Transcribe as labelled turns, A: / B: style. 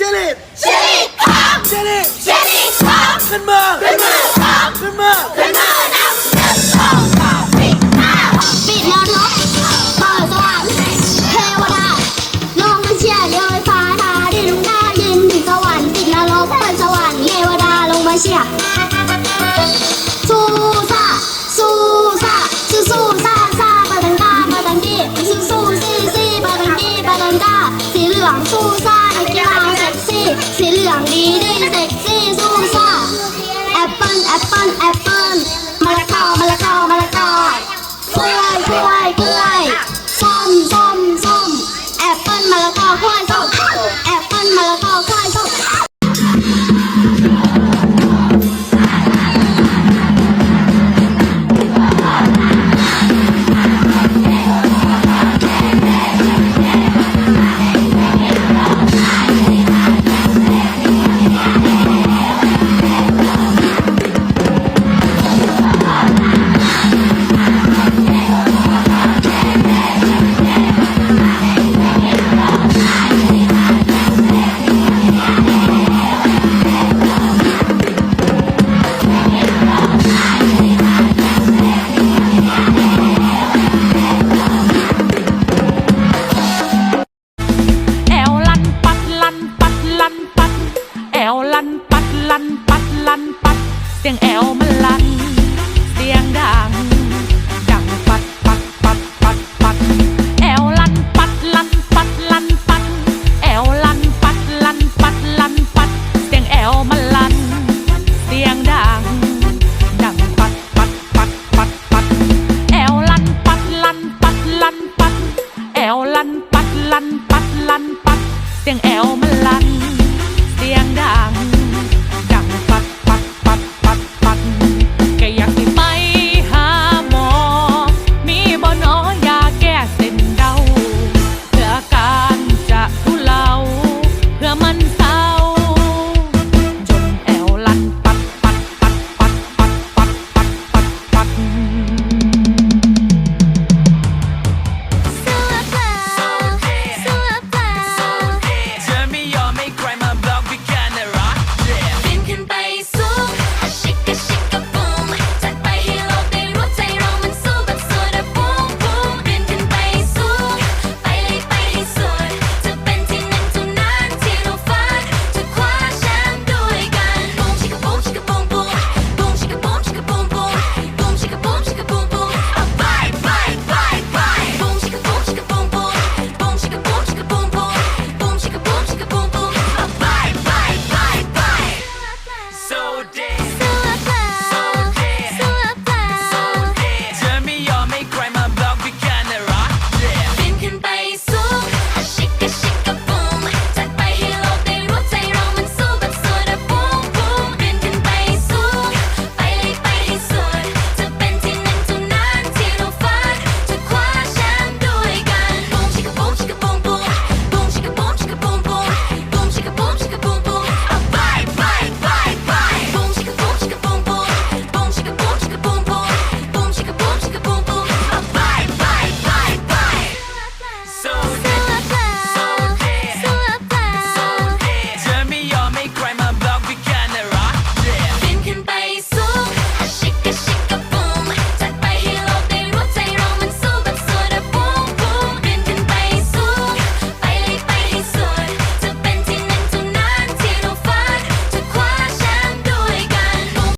A: เชลิต
B: เชลิดพร้อม
A: เชลิต
B: เชลิดพร้อม
A: ขึ้นมา
B: ขึ้นมือพร้อม
A: ขึ้นมา
B: ขึ้นมือนับหนึ่งสองสามสี่ห้าหก
C: ปิดนรกเปิดสวรรค์เทวดาลงมาเชียร์เรือไฟฟ้าทาดินลงหน้าดินถึงสวรรค์ปิดนรกเปิดสวรรค์เทวดาลงมาเชียร์ สีเหลือง
D: สียงแอวมันลันเสียงดัง ดังปัดปัดปัดปัดปัดแอวลันปัดลันปัดลันปัดแอวลันปัดลันปัดลันปัดเสียงแอวมันลันเสียงดัง ดังปัดปัดปัดปัดปัดแอวลันปัดลันปัดลันปัดแอวลันปัดลันปัดลันปัดเสียงแอวมันลันเสียงดัง